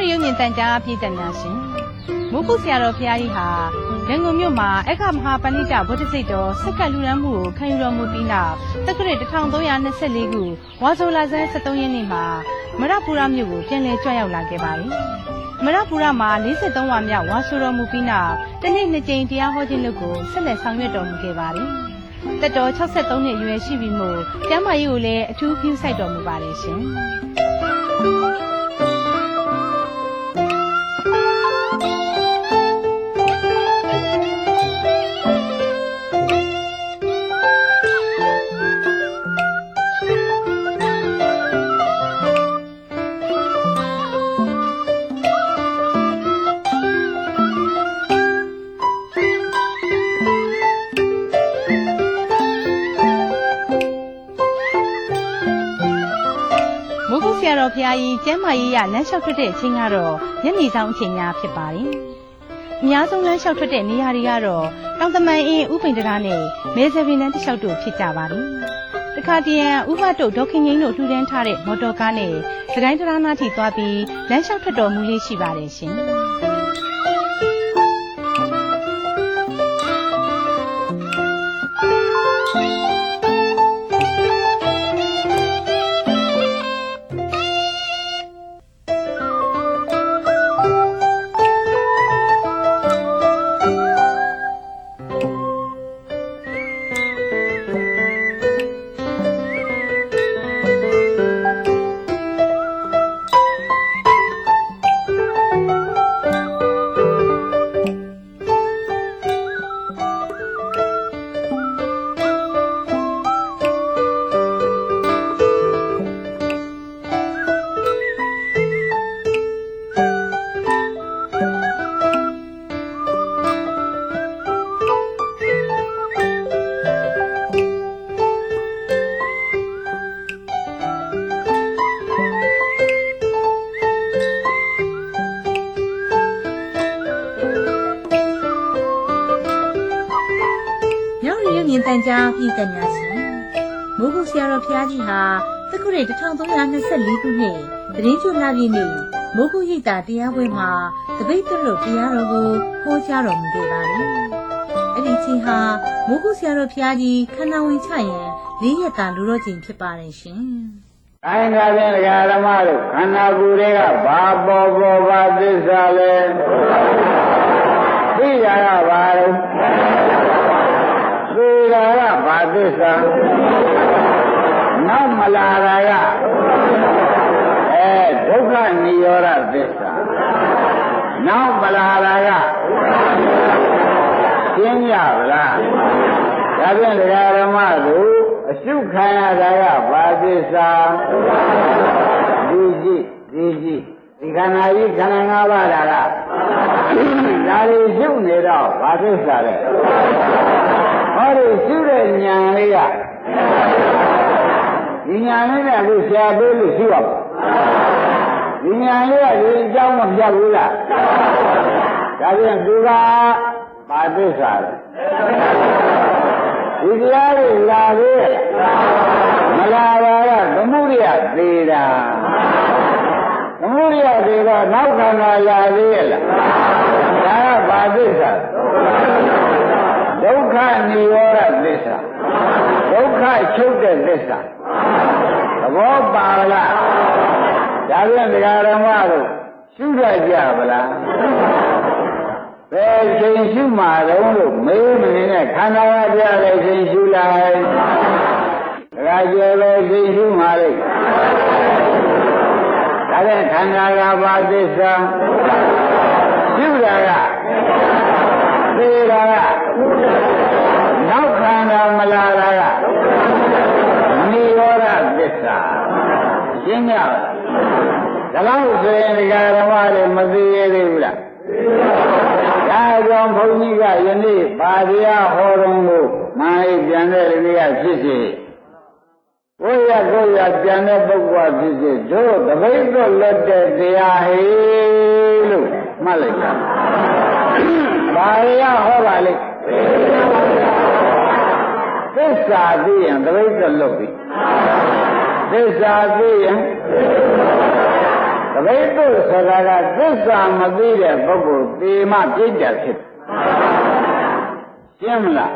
ရရုံမြင့်တန်ကြားပြည်သက်များရှင်မိုးကုဆရာတော်ဘုရားကြီးဟာရန်ကုန်မြို့မှာအခမဟာပဏိတဗုဒ္ဓစိတ်တော်ဆက်ကလူရမ်းမှုကိုခံယူတော်မူပြီးနောက်တက္ကရာ1324ခုဝါဆိုလာဇန်73ရက်နေ့မှာမရပူရမြို့ကိုပြန်လည်ကြွရောက်လာခဲ့ပါတယ်မရပူရမှာ43ဝါမြောက်ဝါဆိုတော်မူပြီးနောက်တနေ့နှစ်ကြိမ်တရားဟောခြင်းလုပ်ကိုဆက်လက်ဆောင်ရွက်တော်မူခဲ့ပါတယ်တက်တော်63နှစ်အရွယ်ရှိပြီမို့ကျမ်းမာရေးကိုလည်းအထူးပြုဆိုင်တော်မူပါတယ်ရှင် ဆရာတော်ဘုရားကြီးကျမ်းမာရေးရလမ်းလျှောက်ထွက်တဲ့အချိန်ကတော့ညနေဆောင်အချိန်များဖြစ်ပါတယ်။အများဆုံးလမ်းလျှောက်ထွက်တဲ့နေရာတွေကတော့တောင်တမန်အင်းဥပိန်တရာနဲ့မဲဆယ်ပင်တန်းတစ်လျှောက်တို့ဖြစ်ကြပါတယ်။တခါတရံဥပတုတ်ဒေါခင်ငိမ့်တို့လှူဒန်းထားတဲ့မော်တော်ကားနဲ့စကိုင်းတရာနာထိသွားပြီးလမ်းလျှောက်ထွက်တော်မူလေးရှိပါတယ်ရှင်။ မိုးကုတ်ဆရာတော်ဘုရားကြီးဟာတက္ကရာ1324ခုနှစ်တရင်ကျွလာပြည့်နေ့မိုးကုတ်ရိပ်သာတရားပွဲမှာတပိတ်သွလို့တရားတော်ကိုဟောကြားတော်မူခဲ့ပါတယ်။အဲ့ဒီချိန်ဟာမိုးကုတ်ဆရာတော်ဘုရားကြီးခန္ဓာဝင်ချရင်လေးရက်တာလူတော်ချိန်ဖြစ်ပါတယ်ရှင်။အိုင်္ဂါတဲ့ဓမ္မတို့ခန္ဓာကိုယ်တွေကဘာပေါ်ပေါ်ဘာသစ္စာလဲ။သိရတာဘာလို့သိတာကဘာသစ္စာ နောက်မလာတာကအဲဒုက္ခនិရောဓသစ္စာနောက်မလာတာကရှင်းရဗလားဒါဖြင့်ဓမ္မတို့အရှုခံရတာကဘာသစ္စာဒီကြည့်ဒီကြည့်ဒီခန္ဓာကြီးခန္ဓာ၅ပါးဒါကဒါတွေရှုနေတော့ဘာသစ္စာလဲဟောဒီရှုတဲ့ဉာဏ်လေးက ဒီဉာဏ်လေးနဲ့အခုဆရာပေးလို့ရှုရပါဒီဉာဏ်လေးကဒီအကြောင်းမပြတ်ဘူးလားဒါပြန်သူကဘာသစ္စာလဲဒီတရားတွေလာသေးရဲ့မလာပါကသမှုရိယသေးတာသမှုရိယသေးတော့နောက်ခန္ဓာလာသေးရဲ့လားဒါကဘာသစ္စာဒုက္ခនិရောဓသစ္စာ ဒုက္ခချုပ်တဲ့သစ္စာသဘောပါလားဒါပြန်တရားဓမ္မတို့ရှုရကြပါလားဘယ်ချိန်ရှုမှာတော့လို့မေးမနေနဲ့ခန္ဓာကပြတဲ့ချိန်ရှုလိုက်ဒါကြယ်ပဲချိန်ရှုမှာလေဒါနဲ့ခန္ဓာကဘာသစ္စာရှုတာကသေတာကနောက်ခန္ဓာ မလာတာကနိရောဓသစ္စာရှင်းကြပါလားဒါလို့ဆိုရင်ဒီဃာဓမ္မတွေမသိရသေးဘူးလားဒါကြောင့်ဘုန်းကြီးကယနေ့ပါတရားဟောတော်မူမှန်၏ပြန်တဲ့လူကဖြစ်စေကိုယ်ရကိုယ်ရပြန်တဲ့ပုဂ္ဂိုလ်ဖြစ်စေတို့တပိတ်တော့လွတ်တဲ့တရားဟေလို့မှတ်လိုက်တာပါရဟောပါလိမ့် သစ္စာသိရင်တပိတ်တော့လွတ်ပြီသစ္စာသိရင်ဒတပိတ်တို့ဆိုတာကသစ္စာမသိတဲ့ပုဂ္ဂိုလ်သေမှပြိတ္တာဖြစ်တယ်ရှင်းမလား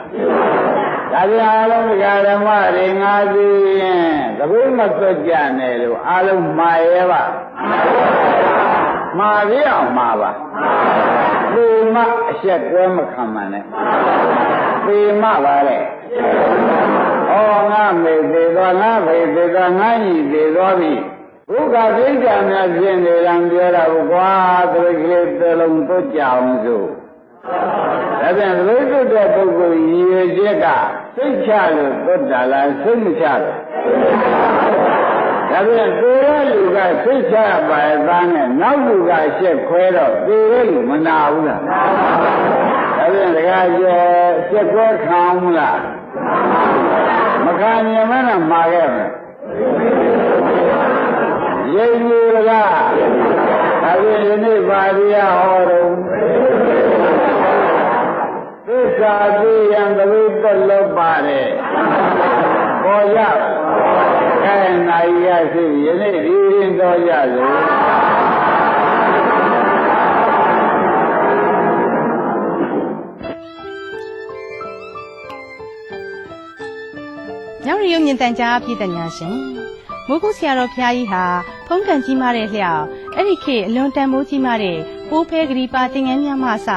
ဒါပြန်အားလုံးဒီဃာဓမ္မတွေငါသိရင်တပိတ်မစွတ်ကြနဲ့လို့အားလုံးမှားရဲပါမှားပြအောင်မှားပါသေမှအဆက်ကွဲမခံမှန်နဲ့ သေမှပါလေဩငါမေသေးသွားငါဖေသေးသွားငါညီသေးသွားပြီဘုရားသိက္ခာများရှင်းနေတယ်ပြောတာကွာသတိကလေးတစ်လုံးသွတ်ကြအောင်စို့ဒါပြန်သတိသွတ်တဲ့ပုဂ္ဂိုလ်ရည်ရွယ်ချက်ကစိတ်ချလို့သွတ်တာလားစိတ်မချလို့ဒါပြန်ကိုယ်ရဲ့လူကစိတ်ချပါရဲ့သားနဲ့နောက်လူကရှက်ခွဲတော့ကိုယ်ရဲ့လူမနာဘူးလား ဒါပြန်တခါကျရှက်ခွဲခံအောင်မလားမခံမြင်မနဲ့မှာခဲ့မယ်ရိပ်ကြီးကဒါပြန်ဒီနေ့ပါရီယဟောတော့သစ္စာသိရန်သတိသက်လို့ပါတယ်ပေါ်ရအဲနိုင်ရရှိယနေ့ဒီရင်တော်ရလို့ ညောင်ရီယုံမြင့်တန်ကြားပြည်တညာရှင်မိုးကုတ်ဆရာတော်ဖျားကြီးဟာဖုံးကန်ကြီးမားတဲ့လျှောက်အဲ့ဒီခေတ်အလွန်တန်မိုးကြီးမားတဲ့ပိုးဖဲဂရီပါတင်ငန်းများမှအစ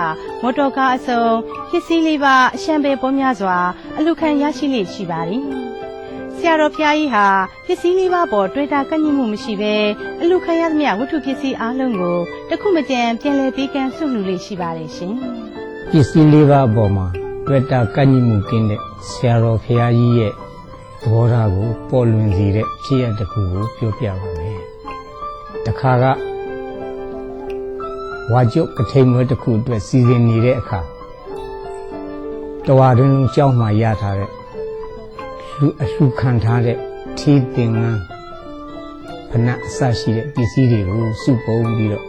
မော်တော်ကားအစုံပစ္စည်းလေးပါအရှံပဲပေါ်များစွာအလူခံရရှိလေရှိပါတယ်ဆရာတော်ဖျားကြီးဟာပစ္စည်းလေးပါပေါ်တွေ့တာကန့်ညှိမှုမရှိဘဲအလူခံရသမျှဝတ္ထုပစ္စည်းအလုံးကိုတစ်ခုမကြံပြန်လည်ပေးကမ်းဆွလူလေးရှိပါတယ်ရှင်ပစ္စည်းလေးပါးအပေါ်မှာတွေ့တာကန့်ညှိမှုကင်းတဲ့ဆရာတော်ဖရာကြီးရဲ့သ ဘောထားကိုပေါ်လွင်စေတဲ့ဖြစ်ရပ်တစ်ခုကိုပြောပြပါမယ်။တခါကဝါကျုပ်ကထိန်မွေးတစ်ခုအတွက်စီစဉ်နေတဲ့အခါတဝါတွင်ကြောင်းမှရထားတဲ့လူအလှခံထားတဲ့ထီးတင်ငန်းဖနအစရှိတဲ့ပစ္စည်းတွေကိုစုပုံပြီးတော့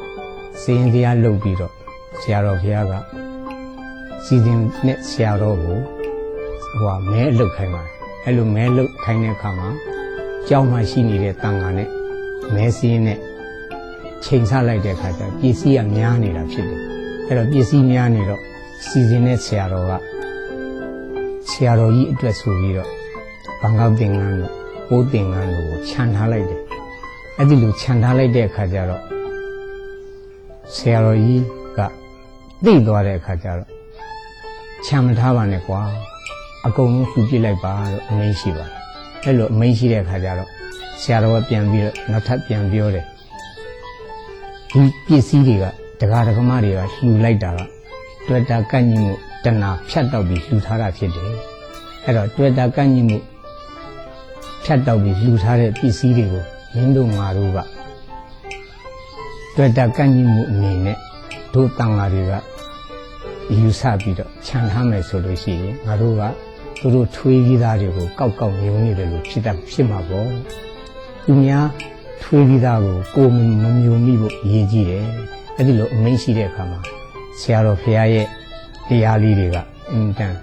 စည်ရင်တရားလုပ်ပြီးတော့ဆရာတော်ဘုရားကစီစဉ်နဲ့ဆရာတော်ကိုဟိုမဲအလုပ်ခိုင်းပါတယ် အဲ့လိုမဲလုပ်ခိုင်းတဲ့အခါမှာကြောင်းမှရှိနေတဲ့တန်ခါနဲ့မဲစင်းနဲ့ချိန်ဆလိုက်တဲ့အခါကျပစ္စည်းကများနေတာဖြစ်တယ်အဲ့တော့ပစ္စည်းများနေတော့စီစဉ်တဲ့ဆရာတော်ကဆရာတော်ကြီးအတွက်ဆိုပြီးတော့ဘန်ကောက်တင်ငန်းတို့ပိုးတင်ငန်းတို့ကိုခြံထားလိုက်တယ်အဲ့ဒီလိုခြံထားလိုက်တဲ့အခါကျတော့ဆရာတော်ကြီးကသိသွားတဲ့အခါကျတော့ချမ်းမထားပါနဲ့ကွာ အကုန်လုံးစုပြစ်လိုက်ပါလို့အမိန့်ရှိပါတယ်အဲ့လိုအမိန့်ရှိတဲ့အခါကျတော့ဆရာတော်ကပြန်ပြီးတော့နောက်ထပ်ပြန်ပြောတယ်ဒီပစ္စည်းတွေကဒကာဒကမတွေကလှူလိုက်တာကတွေ့တာကန့်ညိမှုတဏှာဖြတ်တော့ပြီးလှူထားတာဖြစ်တယ်အဲ့တော့တွေ့တာကန့်ညိမှုဖြတ်တော့ပြီးလှူထားတဲ့ပစ္စည်းတွေကိုရင်းတို့ငါတို့ကတွေ့တာကန့်ညိမှုအနေနဲ့တို့တန်ဃာတွေကယူဆပြီးတော့ခြံထားမယ်ဆိုလို့ရှိရင်ငါတို့က သူတို့ထွေးကြီးသားတွေကိုကောက်ကောက်မြုံနေတယ်လို့ဖြစ်တတ်ဖြစ်မှာပေါ့သူများထွေးကြီးသားကိုကိုယ်မမြုံမိဖို့အရေးကြီးတယ်အဲ့ဒီလိုအမိန့်ရှိတဲ့အခါမှာဆရာတော်ဖရာရဲ့တရားလေးတွေကအင်တန်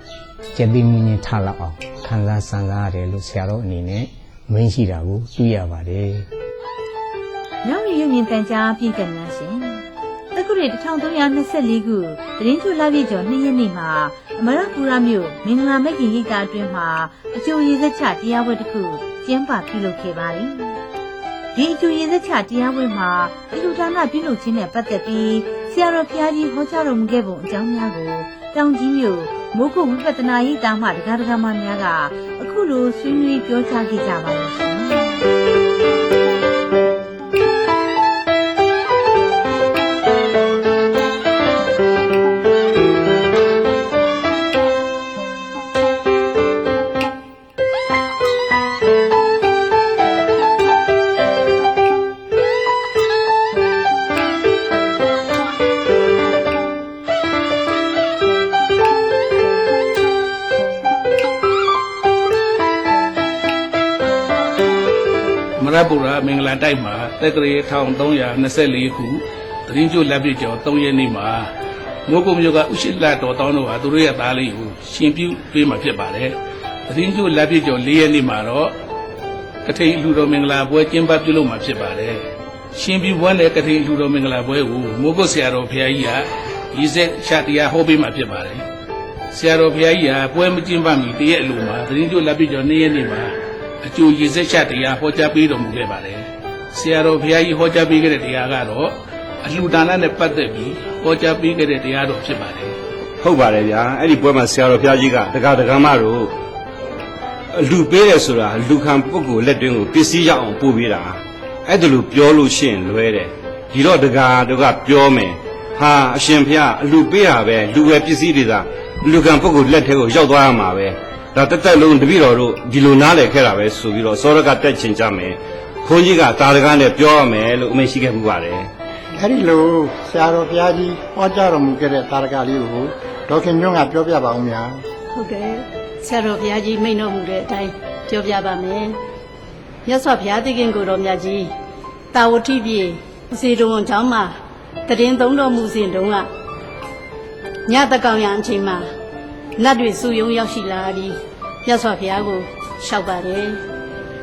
ကျက်သိမှုချင်းထလောက်အောင်ခံစားစံစားရတယ်လို့ဆရာတော်အနေနဲ့မိန့်ရှိတာကိုသိရပါတယ်။မြောင်ရီရုပ်မြင်တန်ကြားပြည်ကညာရှင်။ တက္ကရာ1324ခုသတင်းချူလာပြည့်ကျော်2ရက်နေ့မှာအမရပူရမြို့မင်္ဂလာမိတ်ခင်ရိပ်သာအတွင်းမှာအကျိုးရည်သက်ချတရားပွဲတစ်ခုကျင်းပပြုလုပ်ခဲ့ပါတယ်။ဒီအကျိုးရည်သက်ချတရားပွဲမှာအလူဒါနပြုလုပ်ခြင်းနဲ့ပတ်သက်ပြီးဆရာတော်ဘုရားကြီးဟောကြားတော်မူခဲ့ပုံအကြောင်းများကိုတောင်ကြီးမြို့မိုးကုတ်ဝိပဿနာရိပ်သာမှဒကာဒကာမများကအခုလိုဆွေးနွေးပြောကြားခဲ့ကြပါလိမ့် ပူရာမင်္ဂလာတိုက်မှာတက္ကရာ1324ခုသတရင်ကျိုးလက်ပြကျော်3ရက်နေ့မှာမိုးကုံမြို့ကဥရှိလတော်တောင်းတို့ဟာသူတို့ရဲ့သားလေးကိုရှင်ပြုပေးမှာဖြစ်ပါတယ်။သတရင်ကျိုးလက်ပြကျော်4ရက်နေ့မှာတော့ကထိန်လူတော်မင်္ဂလာပွဲကျင်းပပြုလုပ်မှာဖြစ်ပါတယ်။ရှင်ပြဘွန်းနဲ့ကတိလူတော်မင်္ဂလာပွဲကိုမိုးကုတ်ဆရာတော်ဘုရားကြီးကရည်စက်ချတရားဟောပေးမှာဖြစ်ပါတယ်ဆရာတော်ဘုရားကြီးကပွဲမကျင်းပမီတရက်အလိုမှာသတရင်ကျွလက်ပြကျော်နေ့ရက်နေ့မှာ အကျိုးရည်စက်ချတရားဟောကြားပေးတော်မူခဲ့ပါတယ်ဆရာတော်ဘုရားကြီးဟောကြားပေးခဲ့တဲ့တရားကတော့အလှူဒါနနဲ့ပတ်သက်ပြီးဟောကြားပေးခဲ့တဲ့တရားတော်ဖြစ်ပါတယ်ဟုတ်ပါတယ်ဗျာအဲ့ဒီပွဲမှာဆရာတော်ဘုရားကြီးကတက္ကဒကမတို့အလူပေးတယ်ဆိုတာလူခံပုဂ္ဂိုလ်လက်တွင်းကိုပစ္စည်းရအောင်ပို့ပေးတာအဲ့ဒါလို့ပြောလို့ရှိရင်လွဲတယ်ဒီတော့တက္ကတို့ကပြောမယ်ဟာအရှင်ဘုရားအလူပေးတာပဲလူဝယ်ပစ္စည်းတွေသာလူခံပုဂ္ဂိုလ်လက်ထဲကိုရောက်သွားရမှာပဲ ဒါတက်တက်လုံးတပည့်တော်တို့ဒီလိုနားလည်ခဲ့တာပဲဆိုပြီးတော့စောရကတက်ချင်ကြမယ်ခွန်ကြီးကတာတကားနဲ့ပြောရမယ်လို့အမိန့်ရှိခဲ့မှုပါတယ်အဲ့ဒီလိုဆရာတော်ဘုရားကြီးဟောကြားတော်မူခဲ့တဲ့တာရကလေးကိုဒေါက်ခင်ညွန့်ကပြောပြပါဦးများဟုတ်ကဲ့ဆရာတော်ဘုရားကြီးမိန့်တော်မူတဲ့အတိုင်းပြောပြပါမယ်မြတ်စွာဘုရားသခင်ကိုယ်တော်မြတ်ကြီးတာဝတိပြေအစီတော်ကျောင်းမှာတရင်သုံးတော်မူစဉ်တုန်းကညတကောင်ရံအချိန်မှာ နတ်တွေစုယုံရောက်ရှိလာပြီးမြတ်စွာဘုရားကိုလျှောက်ပါတယ်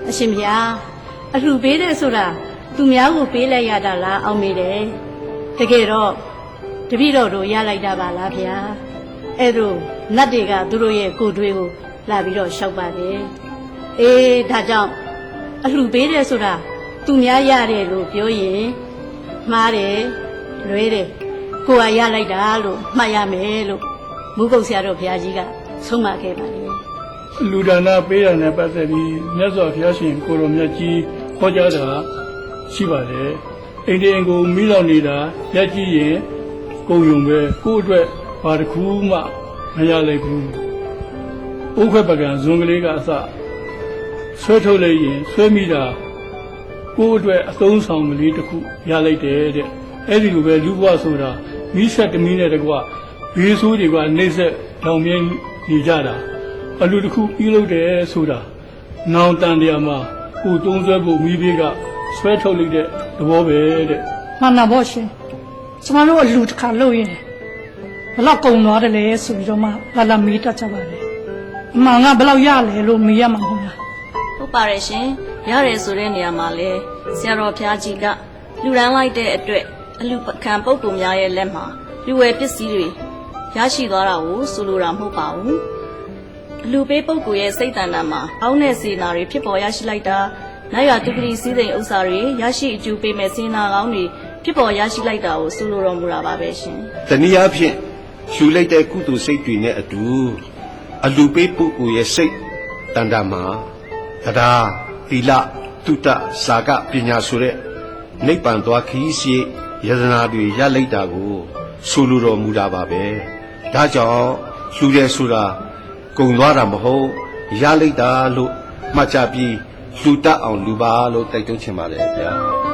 အရှင်ဘုရားအလှပေးတဲ့ဆိုတာသူများကိုပေးလိုက်ရတာလားအောင်းမေးတယ်တကယ်တော့တပည့်တော်တို့ရလိုက်တာပါလားဗျာအဲ့တို့နတ်တွေကသူတို့ရဲ့ကိုယ်တွေးကိုလာပြီးတော့ရှောက်ပါတယ်အေးဒါကြောင့်အလှပေးတယ်ဆိုတာသူများရတယ်လို့ပြောရင်မှားတယ်လွဲတယ်ကိုယ်ကရလိုက်တာလို့မှတ်ရမယ်လို့ မူကုတ်ဆရာတော်ဘုရားကြီးကဆုံးမခဲ့ပါတယ်လူဒါနပေးရတဲ့ပတ်သက်ပြီးမြတ်စွာဘုရားရှင်ကိုရောမြတ်ကြီးဟောကြားတာရှိပါတယ်အိန္ဒိယကိုမိလောင်နေတာရက်ကြည့်ရင်ကုန်ယုံပဲကိုယ့်အတွက်ဘာတစ်ခုမှမရလိုက်ဘူးဥခွက်ပကံဇွန်ကလေးကအစဆွဲထုတ်လိုက်ရင်ဆွဲမိတာကိုယ့်အတွက်အသုံးဆောင်ကလေးတစ်ခုရလိုက်တယ်တဲ့အဲ့ဒီလိုပဲလူဘဝဆိုတာမိဆက်တမီးနဲ့တကွ ဘေးဆိုးတွေကနှိမ့်ဆက်လောင်မြင်းနေကြတာအလူတစ်ခုပြုလုပ်တယ်ဆိုတာနောင်တန်တရားမှာကိုသုံးဆွဲဖို့မိဘေးကဆွဲထုတ်လိုက်တဲ့သဘောပဲတဲ့မှန်တာပေါ့ရှင်ကျမတို့အလူတစ်ခါလုပ်ရင်ဘယ်လောက်ကုန်သွားတယ်လဲဆိုပြီးတော့မှလာလာမေးတတ်ကြပါတယ်အမှန်ကဘယ်လောက်ရလဲလို့မေးရမှာမဟုတ်လားဟုတ်ပါတယ်ရှင်ရတယ်ဆိုတဲ့နေရာမှာလဲဆရာတော်ဘုရားကြီးကလူရန်လိုက်တဲ့အတွက်အလူပခံပုဂ္ဂိုလ်များရဲ့လက်မှာလူဝယ်ပစ္စည်းတွေ ရရှိသွားတာကိုဆိုလိုတာမဟုတ်ပါဘူးအလူပေးပုဂ္ဂိုလ်ရဲ့စိတ်တဏ္ဍာမှာအောင်းတဲ့စေနာတွေဖြစ်ပေါ်ရရှိလိုက်တာနိုင်ရတုပတိစည်းစိမ်ဥစ္စာတွေရရှိအကျိုးပေးမဲ့စေနာကောင်းတွေဖြစ်ပေါ်ရရှိလိုက်တာကိုဆိုလိုတော်မူတာပါပဲရှင်တနည်းအားဖြင့်ယူလိုက်တဲ့ကုသိုလ်စိတ်တွေနဲ့အတူအလူပေးပုဂ္ဂိုလ်ရဲ့စိတ်တန်တာမှာတရားသီလတုတ္တစာကပညာဆိုတဲ့နိဗ္ဗာန်သွားခရီးရှိယတနာတွေရလိုက်တာကိုဆိုလိုတော်မူတာပါပဲ ဒါကြောင့်လှူတယ်ဆိုတာကုံသွားတာမဟုတ်ရလိုက်တာလို့မှတ်ကြပြီးလှူတတ်အောင်လူပါလို့တိုက်တွန်းချင်ပါတယ်ဗျာ